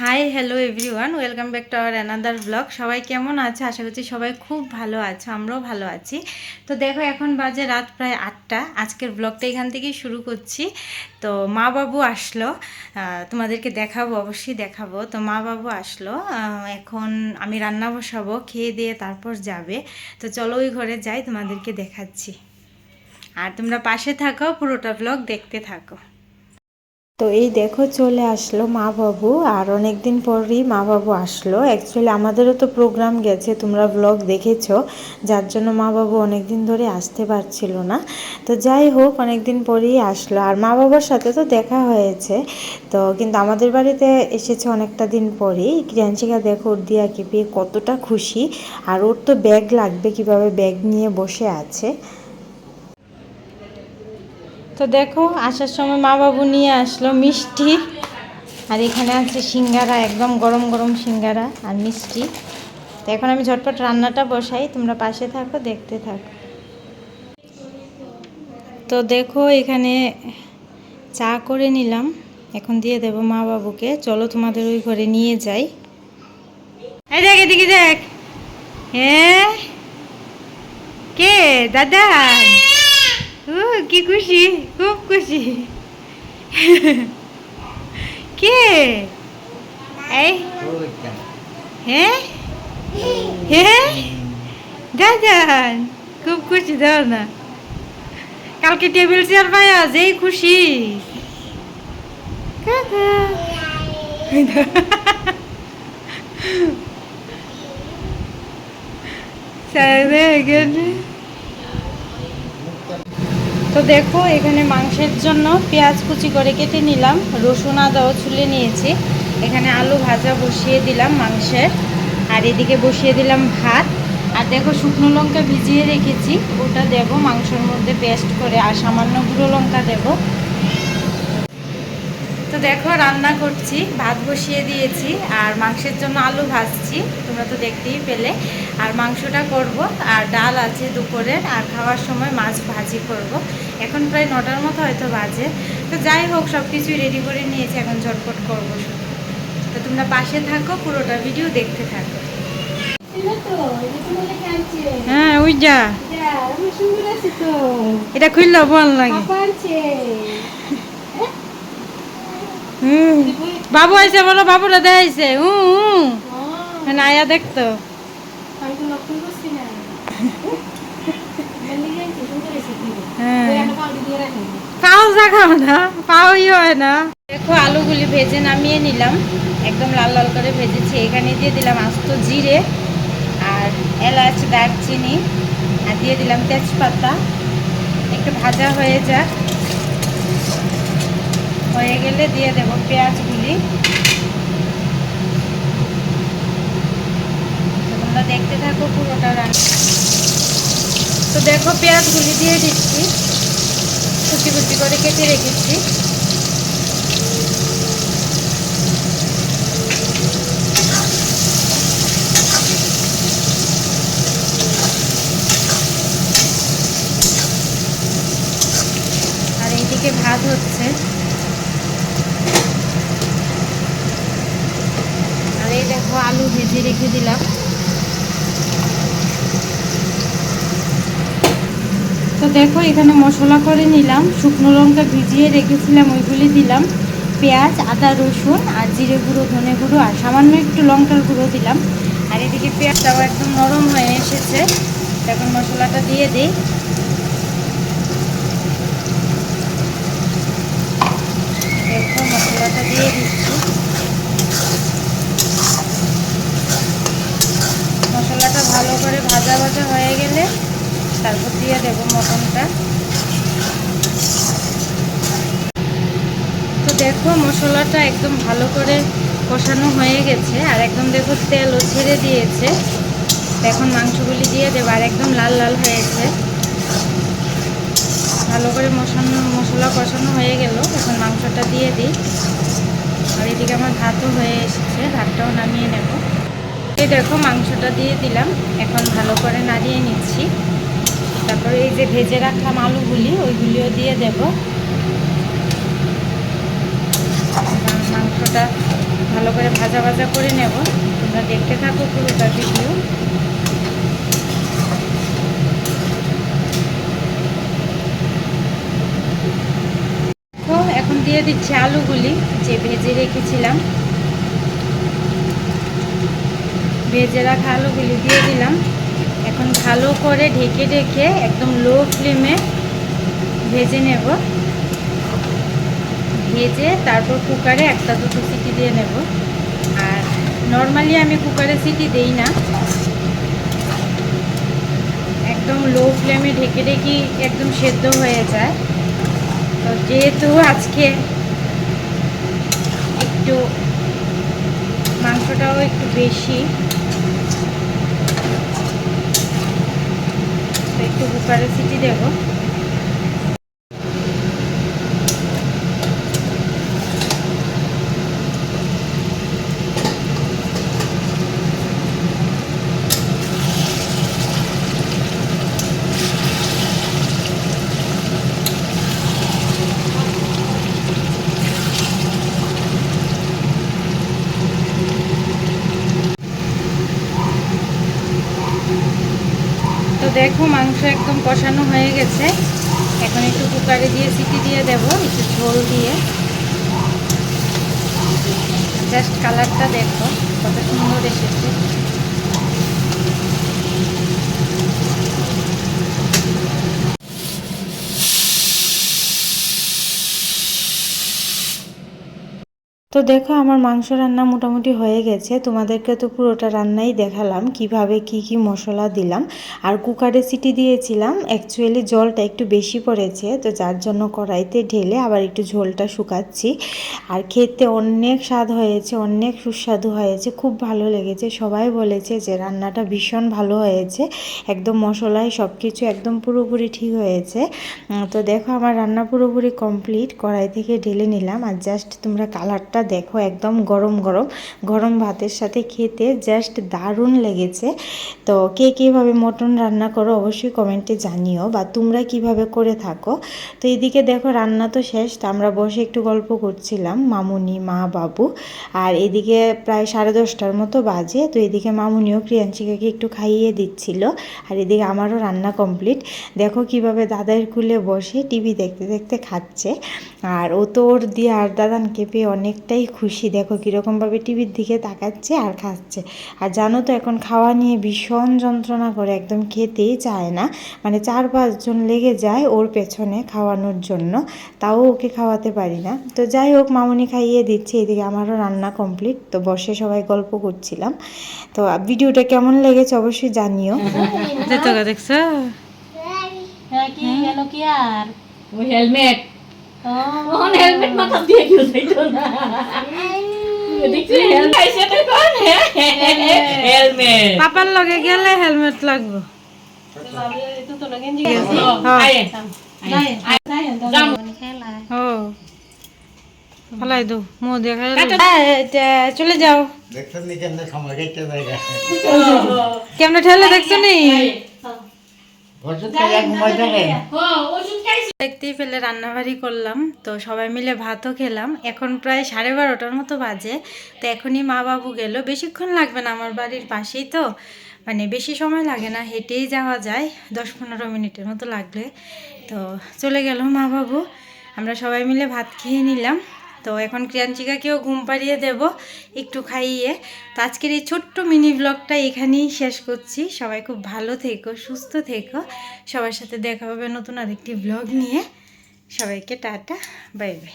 Hi hello everyone welcome back to our another blog সবাই কেমন আছে? আশা করছি সবাই খুব ভালো আছে, আমরাও ভালো আছি। তো দেখো, এখন বাজে রাত প্রায় আটটা। আজকের ব্লগটা এখান থেকেই শুরু করছি। তো মা বাবু আসলো। তোমাদেরকে দেখাবো, অবশ্যই দেখাবো। তো মা বাবু আসলো। এখন আমি রান্না বসাবো, খেয়ে দিয়ে তারপর যাবে। তো চলো ওই ঘরে যাই, তোমাদেরকে দেখাচ্ছি। আর তোমরা পাশে থাকো, পুরোটা ব্লগ দেখতে থাকো। তো এই দেখো চলে আসলো মা বাবু, আর অনেক দিন পরই মা বাবু আসলো। অ্যাকচুয়ালি আমাদেরও তো প্রোগ্রাম গেছে, তোমরা ব্লগ দেখেছ, যার জন্য মা বাবু অনেক দিন ধরে আসতে পারছিল না। তো যাই হোক অনেক দিন পরেই আসলো। আর মা বাবার সাথে তো দেখা হয়েছে, তো কিন্তু আমাদের বাড়িতে এসেছে অনেকটা দিন পরেই। ক্রিয়াঞ্চিকা দেখো ওর দিয়াকে পেয়ে কতটা খুশি, আর ওর তো ব্যাগ লাগবে কীভাবে ব্যাগ নিয়ে বসে আছে। তো দেখো, আসার সময় মা বাবু নিয়ে আসলো মিষ্টি। আর এখানে আছে সিঙ্গারা, একদম গরম গরম সিঙ্গারা আর মিষ্টি। তো এখন আমি ঝটপট রান্নাটা বসাই, তোমরা পাশে থাকো, দেখতে থাকো। তো দেখো, এখানে চা করে নিলাম। এখন দিয়ে দেব মা বাবুকে চলো তোমাদের ওই ঘরে নিয়ে যাই। এই দেখ, এদিকে দেখ। হ্যাঁ? কে? দাদা? ও কি খুশি খুব খুশি কে এই হ্যাঁ হ্যাঁ দাদান খুব খুশি দাও না কালকে টেবিল চেয়ার পায়া যেই খুশি কাকা তো দেখো, এখানে মাংসের জন্য পেঁয়াজ কুচি করে কেটে নিলাম, রসুন আদাও ছুলে নিয়েছি। এখানে আলু ভাজা বসিয়ে দিলাম মাংসের, আর এদিকে বসিয়ে দিলাম ভাত। আর দেখো, শুকনো লঙ্কা ভিজিয়ে রেখেছি, ওটা দেব মাংসের মধ্যে পেস্ট করে, আর সামান্য গুঁড়ো লঙ্কা দেব। দেখো রান্না করছি ভাত বসিয়ে দিয়েছি আর মাংসের জন্য আলু ভাজছি তোমরা তো দেখতেই পেলে। আর মাংসটা করব আর ডাল আছে দুপুরের আর খাওয়ার সময় মাছ ভাজি করব। এখন প্রায় নটার মতো হয়তো বাজে। তো যাই হোক সব কিছুই রেডি করে নিয়েছি এখন ঝটপট করব শুধু। তো তোমরা পাশে থাকো পুরোটা ভিডিও দেখতে থাকো। হ্যাঁ ওই যা। এটা খুললো বল লাগে হুম। বাবু আইছে বলো বাবুরা দেখাইছে। হুম হুম মানে আয়া দেখতো। হ্যাঁ। পাও জাগাও না পাও ইয়ে হয় না। দেখো আলুগুলি ভেজে নামিয়ে নিলাম। একদম লাল লাল করে ভেজেছি। এখানে দিয়ে দিলাম আস্ত জিরে আর এলাচ দারচিনি আর দিয়ে দিলাম তেজপাতা। একটু ভাজা হয়ে যাক। হয়ে গেলে দিয়ে দেব পেঁয়াজগুলি। তোমরা দেখতে থাকো পুরোটা রান্না। তো দেখো পেঁয়াজগুলি দিয়ে দিচ্ছি। কুচি কুচি করে কেটে রেখেছি। আর এইদিকে ভাত হচ্ছে আর এই দেখো আলু ভেজে রেখে দিলাম। তো দেখো, এখানে মশলা করে নিলাম। শুকনো লঙ্কা ভিজিয়ে রেখেছিলাম, ওইগুলি দিলাম। পেঁয়াজ, আদা, রসুন আর জিরে গুঁড়ো, ধনে গুঁড়ো আর সামান্য একটু লঙ্কার গুঁড়ো দিলাম। আর এদিকে পেঁয়াজটাও একদম নরম হয়ে এসেছে। এখন মশলাটা দিয়ে দিই। মশলাটা দিয়ে দিচ্ছি মশলাটা ভালো ভাজা ভাজা হয়ে গেলে তারপর দিয়ে দেব মটনটা। তো দেখো মশলাটা একদম ভালো করে কষানো হয়ে গেছে আর একদম দেখো তেলও ছেড়ে দিয়েছে। এখন মাংসগুলি দিয়ে দেবো আর একদম লাল লাল হয়েছে। ভালো করে মশানো, মশলা কষানো হয়ে গেল। এখন মাংসটা দিয়ে দিই। আর এদিকে আমার ভাতও হয়ে এসেছে, ভাতটাও নামিয়ে নেব। এই দেখো মাংসটা দিয়ে দিলাম। এখন ভালো করে নাড়িয়ে নিচ্ছি। তারপরে এই যে ভেজে রাখলাম আলুগুলি, ওইগুলিও দিয়ে দেব। মাংসটা ভালো করে ভাজা ভাজা করে নেব। তোমরা দেখতে থাকো পুরোটা ভিডিও এখন দিয়ে দিচ্ছি আলুগুলি, যে ভেজে রেখেছিলাম। ভেজে রাখা আলুগুলি দিয়ে দিলাম। এখন ভালো করে ঢেকে ঢেকে একদম লো ফ্লেমে ভেজে নেব। ভেজে তারপর কুকারে একটা দুটো সিটি দিয়ে নেব। আর নর্মালি আমি কুকারে সিটি দেই না। একদম লো ফ্লেমে ঢেকে ঢেকে একদম সেদ্ধ হয়ে যায়। তো যেহেতু আজকে একটু মাংসটাও একটু বেশি। একটু কুকারে সিটি দেবো। তো দেখো মাংস একদম কষানো হয়ে গেছে। এখন একটু কুকারে দিয়ে সিটি দিয়ে দেব, একটু ঝোল দিয়ে। জাস্ট কালারটা দেখো, কত সুন্দর এসেছে। তো দেখো, আমার মাংস রান্না মোটামুটি হয়ে গেছে। তোমাদেরকে তো পুরোটা রান্নাই দেখালাম, কীভাবে কি কি মশলা দিলাম। আর কুকারে সিটি দিয়েছিলাম অ্যাকচুয়ালি জলটা একটু বেশি পড়েছে, তো যার জন্য কড়াইতে ঢেলে আবার একটু ঝোলটা শুকাচ্ছি। আর খেতে অনেক স্বাদ হয়েছে, অনেক সুস্বাদু হয়েছে, খুব ভালো লেগেছে। সবাই বলেছে যে রান্নাটা ভীষণ ভালো হয়েছে, একদম মশলায় সব কিছু একদম পুরোপুরি ঠিক হয়েছে। তো দেখো, আমার রান্না পুরোপুরি কমপ্লিট কড়াই থেকে ঢেলে নিলাম। আর জাস্ট তোমরা কালারটা দেখো, একদম গরম গরম। গরম ভাতের সাথে খেতে জাস্ট দারুণ লেগেছে। তো কে কীভাবে মটন রান্না করো অবশ্যই কমেন্টে জানিও বা তোমরা কীভাবে করে থাকো। তো এদিকে দেখো, রান্না তো শেষ, তো আমরা বসে একটু গল্প করছিলাম মামুনি, মা, বাবু। আর এদিকে প্রায় সাড়ে দশটার মতো বাজে, তো এদিকে মামুনিও প্রিয়াঞ্চিকাকে একটু খাইয়ে দিচ্ছিল। আর এদিকে আমারও রান্না কমপ্লিট দেখো কীভাবে দাদার কুলে বসে টিভি দেখতে দেখতে খাচ্ছে। আর ও তো ওর দিয়ে আর দাদানকে পেয়ে অনেকটাই খুশি। দেখো কীরকমভাবে টিভির দিকে তাকাচ্ছে আর খাচ্ছে। আর জানো তো এখন খাওয়া নিয়ে ভীষণ যন্ত্রণা করে একদম খেতেই চায় না। মানে চার পাঁচজন লেগে যায় ওর পেছনে খাওয়ানোর জন্য। তাও ওকে খাওয়াতে পারি না। তো যাই হোক মামুনি খাইয়ে দিচ্ছে এদিকে আমারও রান্না কমপ্লিট তো বসে সবাই গল্প করছিলাম। তো ভিডিওটা কেমন লেগেছে অবশ্যই জানিও। দেখছ? হ্যাঁ কি গেল কি আর? ওই হেলমেট ও কোন হেলমেট মাথা দিয়ে কেউ যাইতো না দেখছি হেলমেট আইসে তো কোন হেলমেট পাপার লগে গেলে হেলমেট লাগবে ফলাই দো মো দেখা চলে যাও কেমনে ঠেলে দেখছ নি ওষুধ খাইয়া ঘুমাই থাকেন ও ওষুধ খাইছি দেখতেই পেলে রান্নাবাড়ি করলাম। তো সবাই মিলে ভাতও খেলাম। এখন প্রায় সাড়ে বারোটার মতো বাজে। তো এখনই মা বাবু গেল। বেশিক্ষণ লাগবে না আমার বাড়ির পাশেই তো। মানে বেশি সময় লাগে না, হেঁটেই যাওয়া যায়। দশ পনেরো মিনিটের মতো লাগলে তো চলে গেল মা বাবু। আমরা সবাই মিলে ভাত খেয়ে নিলাম। তো এখন ক্রিয়াঞ্চিকাকেও ঘুম পাড়িয়ে দেব একটু খাইয়ে। তো আজকের এই ছোট্ট মিনি ব্লগটা এখানেই শেষ করছি। সবাই খুব ভালো থেকো, সুস্থ থেকো। সবার সাথে দেখা হবে নতুন আরেকটি ব্লগ নিয়ে। সবাইকে টাটা, বাই বাই।